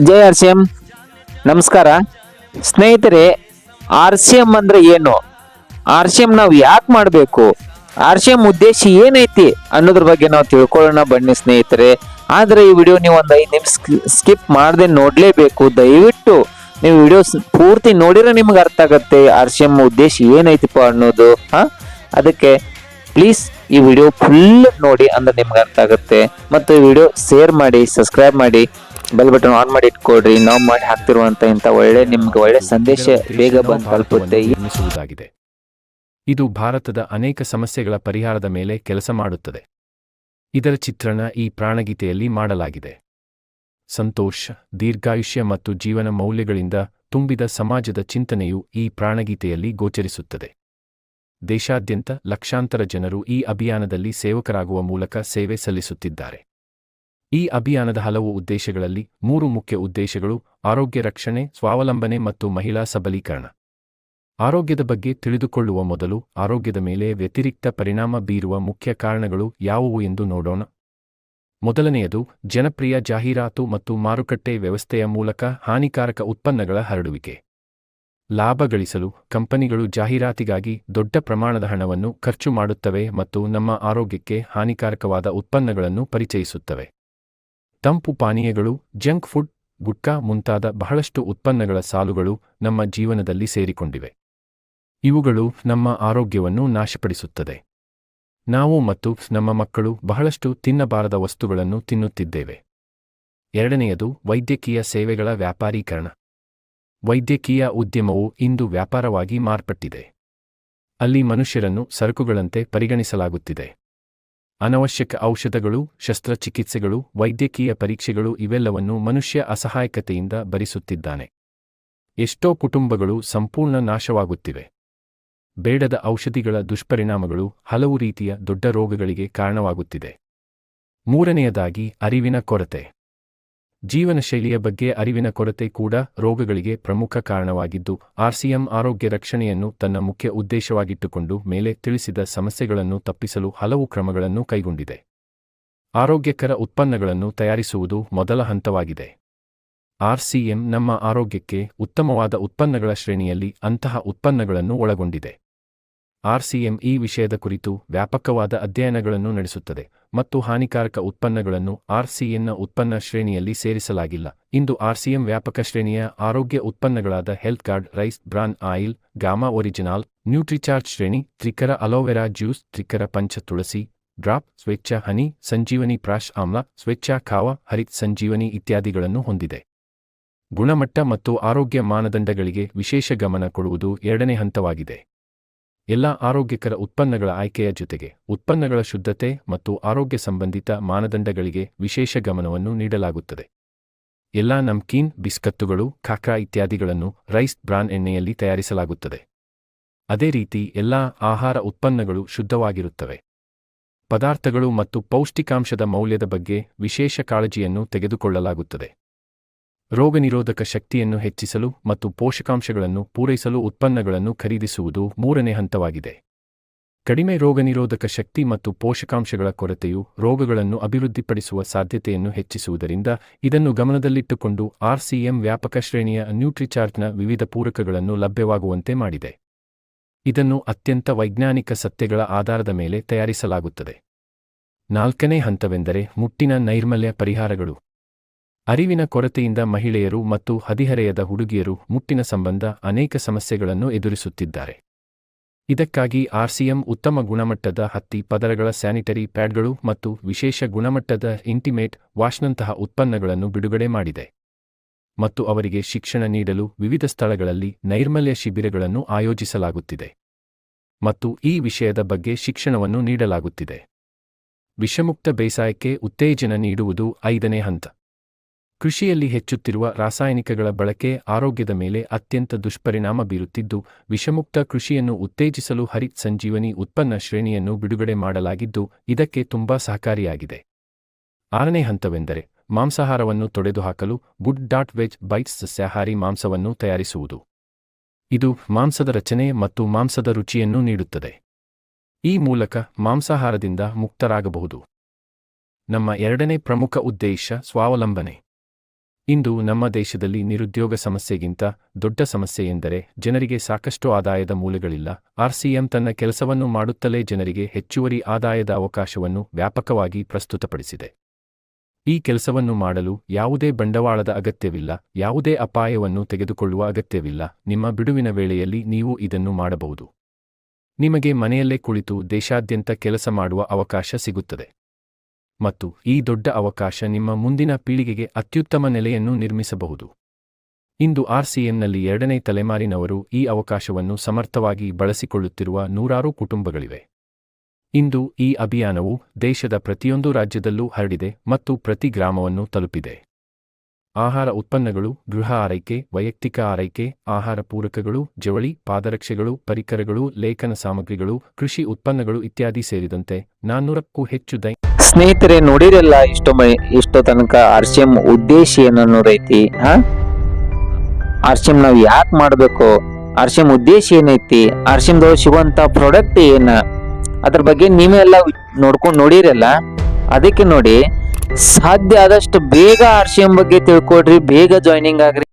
ಜೈ R C M ನಮಸ್ಕಾರ. ಸ್ನೇಹಿತರೆ, R C M ಅಂದ್ರೆ ಏನು? ಆರ್ ಸಿ ಎಂ ನಾವು ಯಾಕೆ ಮಾಡಬೇಕು? ಆರ್ ಸಿ ಎಂ ಉದ್ದೇಶ ಏನೈತಿ ಅನ್ನೋದ್ರ ಬಗ್ಗೆ ನಾವು ತಿಳ್ಕೊಳ್ಳೋಣ ಬನ್ನಿ ಸ್ನೇಹಿತರೆ. ಆದ್ರೆ ಈ ವಿಡಿಯೋ ನೀವು ಒಂದು ಐದು ನಿಮಿಷ ಸ್ಕಿಪ್ ಮಾಡದೆ ನೋಡ್ಲೇಬೇಕು. ದಯವಿಟ್ಟು ನೀವು ವಿಡಿಯೋ ಪೂರ್ತಿ ನೋಡಿದ್ರೆ ನಿಮ್ಗೆ ಅರ್ಥ ಆಗತ್ತೆ ಆರ್ ಸಿ ಎಂ ಉದ್ದೇಶ ಏನೈತಿಪ್ಪ ಅನ್ನೋದು, ಹಾ? ಅದಕ್ಕೆ ಪ್ಲೀಸ್ ಈ ವಿಡಿಯೋ ಫುಲ್ ನೋಡಿ ಅಂದ್ರೆ ನಿಮ್ಗೆ ಅರ್ಥ ಆಗುತ್ತೆ. ಮತ್ತು ಈ ವಿಡಿಯೋ ಶೇರ್ ಮಾಡಿ, ಸಬ್ಸ್ಕ್ರೈಬ್ ಮಾಡಿ. ಬೆಲ್ ಬಟನ್ ಆನ್ ಮಾಡಿ ಇಟ್ಕೊಡ್ರಿ ನಾವು ಮಾಡಿ ಹಾಕ್ತಿರುವಂತ ಇಂತ ಒಳ್ಳೆ ನಿಮ್ಗೆ ಒಳ್ಳೆ ಸಂದೇಶ ಬೇಗ ಬಂದು ತಲುಪುತ್ತೆ. ನಿರ್ಮಿಸುವುದಾಗಿದೆ. ಇದು ಭಾರತದ ಅನೇಕ ಸಮಸ್ಯೆಗಳ ಪರಿಹಾರದ ಮೇಲೆ ಕೆಲಸ ಮಾಡುತ್ತದೆ. ಇದರ ಚಿತ್ರಣ ಈ ಪ್ರಾಣಗೀತೆಯಲ್ಲಿ ಮಾಡಲಾಗಿದೆ. ಸಂತೋಷ ದೀರ್ಘಾಯುಷ್ಯ ಮತ್ತು ಜೀವನ ಮೌಲ್ಯಗಳಿಂದ ತುಂಬಿದ ಸಮಾಜದ ಚಿಂತನೆಯು ಈ ಪ್ರಾಣಗೀತೆಯಲ್ಲಿ ಗೋಚರಿಸುತ್ತದೆ. ದೇಶಾದ್ಯಂತ ಲಕ್ಷಾಂತರ ಜನರು ಈ ಅಭಿಯಾನದಲ್ಲಿ ಸೇವಕರಾಗುವ ಮೂಲಕ ಸೇವೆ ಸಲ್ಲಿಸುತ್ತಿದ್ದಾರೆ. ಈ ಅಭಿಯಾನದ ಹಲವು ಉದ್ದೇಶಗಳಲ್ಲಿ ಮೂರು ಮುಖ್ಯ ಉದ್ದೇಶಗಳು ಆರೋಗ್ಯ ರಕ್ಷಣೆ, ಸ್ವಾವಲಂಬನೆ ಮತ್ತು ಮಹಿಳಾ ಸಬಲೀಕರಣ. ಆರೋಗ್ಯದ ಬಗ್ಗೆ ತಿಳಿದುಕೊಳ್ಳುವ ಮೊದಲು ಆರೋಗ್ಯದ ಮೇಲೆ ವ್ಯತಿರಿಕ್ತ ಪರಿಣಾಮ ಬೀರುವ ಮುಖ್ಯ ಕಾರಣಗಳು ಯಾವುವು ಎಂದು ನೋಡೋಣ. ಮೊದಲನೆಯದು, ಜನಪ್ರಿಯ ಜಾಹೀರಾತು ಮತ್ತು ಮಾರುಕಟ್ಟೆ ವ್ಯವಸ್ಥೆಯ ಮೂಲಕ ಹಾನಿಕಾರಕ ಉತ್ಪನ್ನಗಳ ಹರಡುವಿಕೆ. ಲಾಭ ಗಳಿಸಲು ಕಂಪನಿಗಳು ಜಾಹೀರಾತಿಗಾಗಿ ದೊಡ್ಡ ಪ್ರಮಾಣದ ಹಣವನ್ನು ಖರ್ಚು ಮಾಡುತ್ತವೆ ಮತ್ತು ನಮ್ಮ ಆರೋಗ್ಯಕ್ಕೆ ಹಾನಿಕಾರಕವಾದ ಉತ್ಪನ್ನಗಳನ್ನು ಪರಿಚಯಿಸುತ್ತವೆ. ತಂಪು ಪಾನೀಯಗಳು, ಜಂಕ್ ಫುಡ್, ಗುಟ್ಕಾ ಮುಂತಾದ ಬಹಳಷ್ಟು ಉತ್ಪನ್ನಗಳ ಸಾಲುಗಳು ನಮ್ಮ ಜೀವನದಲ್ಲಿ ಸೇರಿಕೊಂಡಿವೆ. ಇವುಗಳು ನಮ್ಮ ಆರೋಗ್ಯವನ್ನು ನಾಶಪಡಿಸುತ್ತದೆ. ನಾವು ಮತ್ತು ನಮ್ಮ ಮಕ್ಕಳು ಬಹಳಷ್ಟು ತಿನ್ನಬಾರದ ವಸ್ತುಗಳನ್ನು ತಿನ್ನುತ್ತಿದ್ದೇವೆ. ಎರಡನೆಯದು ವೈದ್ಯಕೀಯ ಸೇವೆಗಳ ವ್ಯಾಪಾರೀಕರಣ. ವೈದ್ಯಕೀಯ ಉದ್ಯಮವು ಇಂದು ವ್ಯಾಪಾರವಾಗಿ ಮಾರ್ಪಟ್ಟಿದೆ. ಅಲ್ಲಿ ಮನುಷ್ಯರನ್ನು ಸರಕುಗಳಂತೆ ಪರಿಗಣಿಸಲಾಗುತ್ತಿದೆ. ಅನವಶ್ಯಕ ಔಷಧಗಳು, ಶಸ್ತ್ರಚಿಕಿತ್ಸೆಗಳು, ವೈದ್ಯಕೀಯ ಪರೀಕ್ಷೆಗಳು ಇವೆಲ್ಲವನ್ನು ಮನುಷ್ಯ ಅಸಹಾಯಕತೆಯಿಂದ ಭರಿಸುತ್ತಿದ್ದಾನೆ. ಎಷ್ಟೋ ಕುಟುಂಬಗಳು ಸಂಪೂರ್ಣ ನಾಶವಾಗುತ್ತಿವೆ. ಬೇಡದ ಔಷಧಿಗಳ ದುಷ್ಪರಿಣಾಮಗಳು ಹಲವು ರೀತಿಯ ದೊಡ್ಡ ರೋಗಗಳಿಗೆ ಕಾರಣವಾಗುತ್ತಿದೆ. ಮೂರನೆಯದಾಗಿ, ಅರಿವಿನ ಕೊರತೆ. ಜೀವನಶೈಲಿಯ ಬಗ್ಗೆ ಅರಿವಿನ ಕೊರತೆ ಕೂಡ ರೋಗಗಳಿಗೆ ಪ್ರಮುಖ ಕಾರಣವಾಗಿದ್ದು, ಆರ್ಸಿಎಂ ಆರೋಗ್ಯ ರಕ್ಷಣೆಯನ್ನು ತನ್ನ ಮುಖ್ಯ ಉದ್ದೇಶವಾಗಿಟ್ಟುಕೊಂಡು ಮೇಲೆ ತಿಳಿಸಿದ ಸಮಸ್ಯೆಗಳನ್ನು ತಪ್ಪಿಸಲು ಹಲವು ಕ್ರಮಗಳನ್ನು ಕೈಗೊಂಡಿದೆ. ಆರೋಗ್ಯಕರ ಉತ್ಪನ್ನಗಳನ್ನು ತಯಾರಿಸುವುದು ಮೊದಲ ಹಂತವಾಗಿದೆ. ಆರ್ಸಿಎಂ ನಮ್ಮ ಆರೋಗ್ಯಕ್ಕೆ ಉತ್ತಮವಾದ ಉತ್ಪನ್ನಗಳ ಶ್ರೇಣಿಯಲ್ಲಿ ಅಂತಹ ಉತ್ಪನ್ನಗಳನ್ನು ಒಳಗೊಂಡಿದೆ. ಆರ್ಸಿಎಂ ಈ ವಿಷಯದ ಕುರಿತು ವ್ಯಾಪಕವಾದ ಅಧ್ಯಯನಗಳನ್ನು ನಡೆಸುತ್ತದೆ ಮತ್ತು ಹಾನಿಕಾರಕ ಉತ್ಪನ್ನಗಳನ್ನು ಆರ್ಸಿಎನ್ನ ಉತ್ಪನ್ನ ಶ್ರೇಣಿಯಲ್ಲಿ ಸೇರಿಸಲಾಗಿಲ್ಲ. ಇಂದು ಆರ್ಸಿಎಂ ವ್ಯಾಪಕ ಶ್ರೇಣಿಯ ಆರೋಗ್ಯ ಉತ್ಪನ್ನಗಳಾದ health card, rice, bran, oil, gamma oryzanol, Nutricharge ಶ್ರೇಣಿ, ತ್ರಿಕರ ಅಲೋವೆರಾ ಜ್ಯೂಸ್, ತ್ರಿಕರ ಪಂಚ ತುಳಸಿ, ಡ್ರಾಪ್, ಸ್ವೇಚ್ಛಾ ಹನಿ, ಸಂಜೀವನಿ ಪ್ರಾಶ್ ಆಮ್ಲ, ಸ್ವೇಚ್ಛಾ ಖಾವ, ಹರಿತ್ ಸಂಜೀವನಿ ಇತ್ಯಾದಿಗಳನ್ನು ಹೊಂದಿದೆ. ಗುಣಮಟ್ಟ ಮತ್ತು ಆರೋಗ್ಯ ಮಾನದಂಡಗಳಿಗೆ ವಿಶೇಷ ಗಮನ ಕೊಡುವುದು ಎರಡನೇ ಹಂತವಾಗಿದೆ. ಎಲ್ಲ ಆರೋಗ್ಯಕರ ಉತ್ಪನ್ನಗಳ ಆಯ್ಕೆಯ ಜೊತೆಗೆ ಉತ್ಪನ್ನಗಳ ಶುದ್ಧತೆ ಮತ್ತು ಆರೋಗ್ಯ ಸಂಬಂಧಿತ ಮಾನದಂಡಗಳಿಗೆ ವಿಶೇಷ ಗಮನವನ್ನು ನೀಡಲಾಗುತ್ತದೆ. ಎಲ್ಲಾ ನಮ್ಕೀನ್, ಬಿಸ್ಕತ್ತುಗಳು ಖಾಕ್ರಾ ಇತ್ಯಾದಿಗಳನ್ನು ರೈಸ್ ಬ್ರಾನ್ ಎಣ್ಣೆಯಲ್ಲಿ ತಯಾರಿಸಲಾಗುತ್ತದೆ. ಅದೇ ರೀತಿ ಎಲ್ಲಾ ಆಹಾರ ಉತ್ಪನ್ನಗಳು ಶುದ್ಧವಾಗಿರುತ್ತವೆ. ಪದಾರ್ಥಗಳು ಮತ್ತು ಪೌಷ್ಟಿಕಾಂಶದ ಮೌಲ್ಯದ ಬಗ್ಗೆ ವಿಶೇಷ ಕಾಳಜಿಯನ್ನು ತೆಗೆದುಕೊಳ್ಳಲಾಗುತ್ತದೆ. ರೋಗನಿರೋಧಕ ಶಕ್ತಿಯನ್ನು ಹೆಚ್ಚಿಸಲು ಮತ್ತು ಪೋಷಕಾಂಶಗಳನ್ನು ಪೂರೈಸಲು ಉತ್ಪನ್ನಗಳನ್ನು ಖರೀದಿಸುವುದು ಮೂರನೇ ಹಂತವಾಗಿದೆ. ಕಡಿಮೆ ರೋಗನಿರೋಧಕ ಶಕ್ತಿ ಮತ್ತು ಪೋಷಕಾಂಶಗಳ ಕೊರತೆಯು ರೋಗಗಳನ್ನು ಅಭಿವೃದ್ಧಿಪಡಿಸುವ ಸಾಧ್ಯತೆಯನ್ನು ಹೆಚ್ಚಿಸುವುದರಿಂದ ಇದನ್ನು ಗಮನದಲ್ಲಿಟ್ಟುಕೊಂಡು ಆರ್ಸಿಎಂ ವ್ಯಾಪಕ ಶ್ರೇಣಿಯ ನ್ಯೂಟ್ರಿಚಾರ್ಜ್ನ ವಿವಿಧ ಪೂರಕಗಳನ್ನು ಲಭ್ಯವಾಗುವಂತೆ ಮಾಡಿದೆ. ಇದನ್ನು ಅತ್ಯಂತ ವೈಜ್ಞಾನಿಕ ಸತ್ಯಗಳ ಆಧಾರದ ಮೇಲೆ ತಯಾರಿಸಲಾಗುತ್ತದೆ. ನಾಲ್ಕನೇ ಹಂತವೆಂದರೆ ಮುಟ್ಟಿನ ನೈರ್ಮಲ್ಯ ಪರಿಹಾರಗಳು. ಅರಿವಿನ ಕೊರತೆಯಿಂದ ಮಹಿಳೆಯರು ಮತ್ತು ಹದಿಹರೆಯದ ಹುಡುಗಿಯರು ಮುಟ್ಟಿನ ಸಂಬಂಧ ಅನೇಕ ಸಮಸ್ಯೆಗಳನ್ನು ಎದುರಿಸುತ್ತಿದ್ದಾರೆ. ಇದಕ್ಕಾಗಿ ಆರ್ಸಿಎಂ ಉತ್ತಮ ಗುಣಮಟ್ಟದ ಹತ್ತಿ, ಪದರಗಳ ಸ್ಯಾನಿಟರಿ ಪ್ಯಾಡ್ಗಳು ಮತ್ತು ವಿಶೇಷ ಗುಣಮಟ್ಟದ ಇಂಟಿಮೇಟ್ ವಾಶ್ನಂತಹ ಉತ್ಪನ್ನಗಳನ್ನು ಬಿಡುಗಡೆ ಮಾಡಿದೆ. ಮತ್ತು ಅವರಿಗೆ ಶಿಕ್ಷಣ ನೀಡಲು ವಿವಿಧ ಸ್ಥಳಗಳಲ್ಲಿ ನೈರ್ಮಲ್ಯ ಶಿಬಿರಗಳನ್ನು ಆಯೋಜಿಸಲಾಗುತ್ತಿದೆ. ಮತ್ತು ಈ ವಿಷಯದ ಬಗ್ಗೆ ಶಿಕ್ಷಣವನ್ನು ನೀಡಲಾಗುತ್ತಿದೆ. ವಿಷಮುಕ್ತ ಬೇಸಾಯಕ್ಕೆ ಉತ್ತೇಜನ ನೀಡುವುದು ಐದನೇ ಹಂತ. ಕೃಷಿಯಲ್ಲಿ ಹೆಚ್ಚುತ್ತಿರುವ ರಾಸಾಯನಿಕಗಳ ಬಳಕೆ ಆರೋಗ್ಯದ ಮೇಲೆ ಅತ್ಯಂತ ದುಷ್ಪರಿಣಾಮ ಬೀರುತ್ತಿದ್ದು, ವಿಷಮುಕ್ತ ಕೃಷಿಯನ್ನು ಉತ್ತೇಜಿಸಲು ಹರಿತ್ ಸಂಜೀವನಿ ಉತ್ಪನ್ನ ಶ್ರೇಣಿಯನ್ನು ಬಿಡುಗಡೆ ಮಾಡಲಾಗಿದ್ದು, ಇದಕ್ಕೆ ತುಂಬಾ ಸಹಕಾರಿಯಾಗಿದೆ. ಆರನೇ ಹಂತವೆಂದರೆ, ಮಾಂಸಾಹಾರವನ್ನು ತೊಡೆದುಹಾಕಲು ಗುಡ್ ಡಾಟ್ ವೆಜ್ ಬೈಟ್ಸ್ ಸಸ್ಯಾಹಾರಿ ಮಾಂಸವನ್ನು ತಯಾರಿಸುವುದು. ಇದು ಮಾಂಸದ ರಚನೆ ಮತ್ತು ಮಾಂಸದ ರುಚಿಯನ್ನು ನೀಡುತ್ತದೆ. ಈ ಮೂಲಕ ಮಾಂಸಾಹಾರದಿಂದ ಮುಕ್ತರಾಗಬಹುದು. ನಮ್ಮ ಎರಡನೇ ಪ್ರಮುಖ ಉದ್ದೇಶ ಸ್ವಾವಲಂಬನೆ. ಇಂದು ನಮ್ಮ ದೇಶದಲ್ಲಿ ನಿರುದ್ಯೋಗ ಸಮಸ್ಯೆಗಿಂತ ದೊಡ್ಡ ಸಮಸ್ಯೆ ಎಂದರೆ ಜನರಿಗೆ ಸಾಕಷ್ಟು ಆದಾಯದ ಮೂಲಗಳಿಲ್ಲ. ಆರ್ಸಿಎಂ ತನ್ನ ಕೆಲಸವನ್ನು ಮಾಡುತ್ತಲೇ ಜನರಿಗೆ ಹೆಚ್ಚುವರಿ ಆದಾಯದ ಅವಕಾಶವನ್ನು ವ್ಯಾಪಕವಾಗಿ ಪ್ರಸ್ತುತಪಡಿಸಿದೆ. ಈ ಕೆಲಸವನ್ನು ಮಾಡಲು ಯಾವುದೇ ಬಂಡವಾಳದ ಅಗತ್ಯವಿಲ್ಲ, ಯಾವುದೇ ಅಪಾಯವನ್ನು ತೆಗೆದುಕೊಳ್ಳುವ ಅಗತ್ಯವಿಲ್ಲ. ನಿಮ್ಮ ಬಿಡುವಿನ ವೇಳೆಯಲ್ಲಿ ನೀವು ಇದನ್ನು ಮಾಡಬಹುದು. ನಿಮಗೆ ಮನೆಯಲ್ಲೇ ಕುಳಿತು ದೇಶಾದ್ಯಂತ ಕೆಲಸ ಮಾಡುವ ಅವಕಾಶ ಸಿಗುತ್ತದೆ. ಮತ್ತು ಈ ದೊಡ್ಡ ಅವಕಾಶ ನಿಮ್ಮ ಮುಂದಿನ ಪೀಳಿಗೆಗೆ ಅತ್ಯುತ್ತಮ ನೆಲೆಯನ್ನು ನಿರ್ಮಿಸಬಹುದು. ಇಂದು ಆರ್ಸಿಎಂನಲ್ಲಿ ಎರಡನೇ ತಲೆಮಾರಿನವರು ಈ ಅವಕಾಶವನ್ನು ಸಮರ್ಥವಾಗಿ ಬಳಸಿಕೊಳ್ಳುತ್ತಿರುವ ನೂರಾರು ಕುಟುಂಬಗಳಿವೆ. ಇಂದು ಈ ಅಭಿಯಾನವು ದೇಶದ ಪ್ರತಿಯೊಂದು ರಾಜ್ಯದಲ್ಲೂ ಹರಡಿದೆ ಮತ್ತು ಪ್ರತಿ ಗ್ರಾಮವನ್ನು ತಲುಪಿದೆ. ಆಹಾರ ಉತ್ಪನ್ನಗಳು, ಗೃಹ ಆರೈಕೆ, ವೈಯಕ್ತಿಕ ಆರೈಕೆ, ಆಹಾರ ಪೂರಕಗಳು, ಜವಳಿ, ಪಾದರಕ್ಷೆಗಳು, ಪರಿಕರಗಳು, ಲೇಖನ ಸಾಮಗ್ರಿಗಳು, ಕೃಷಿ ಉತ್ಪನ್ನಗಳು ಇತ್ಯಾದಿ ಸೇರಿದಂತೆ ನಾನ್ನೂರಕ್ಕೂ ಹೆಚ್ಚು ದೈ ಸ್ನೇಹಿತರೆ, ನೋಡಿರಲ್ಲ ಇಷ್ಟೋ ಇಷ್ಟೋ ತನಕ ಆರ್ ಸಿ ಉದ್ದೇಶ ಏನನ್ನೋ ರೈತಿ, ಹಾ? ಆರ್ ಸಿ ಎಂ ನಾವ್ ಯಾಕೆ ಮಾಡಬೇಕು? ಆರ್ ಸಿ ಉದ್ದೇಶ ಏನೈತಿ? ಆರ್ ಸಿ ಎಂ ಸಿಗುವಂತ ಪ್ರಾಡಕ್ಟ್ ಏನ? ಅದ್ರ ಬಗ್ಗೆ ನೀವೆಲ್ಲ ನೋಡ್ಕೊಂಡು ನೋಡಿರಲ್ಲ? ಅದಕ್ಕೆ ನೋಡಿ, ಸಾಧ್ಯ ಆದಷ್ಟು ಬೇಗ ಆರ್ ಸಿ ಬಗ್ಗೆ ತಿಳ್ಕೊಡ್ರಿ ಬೇಗ ಜಾಯ್ನಿಂಗ್ ಆಗ್ರಿ.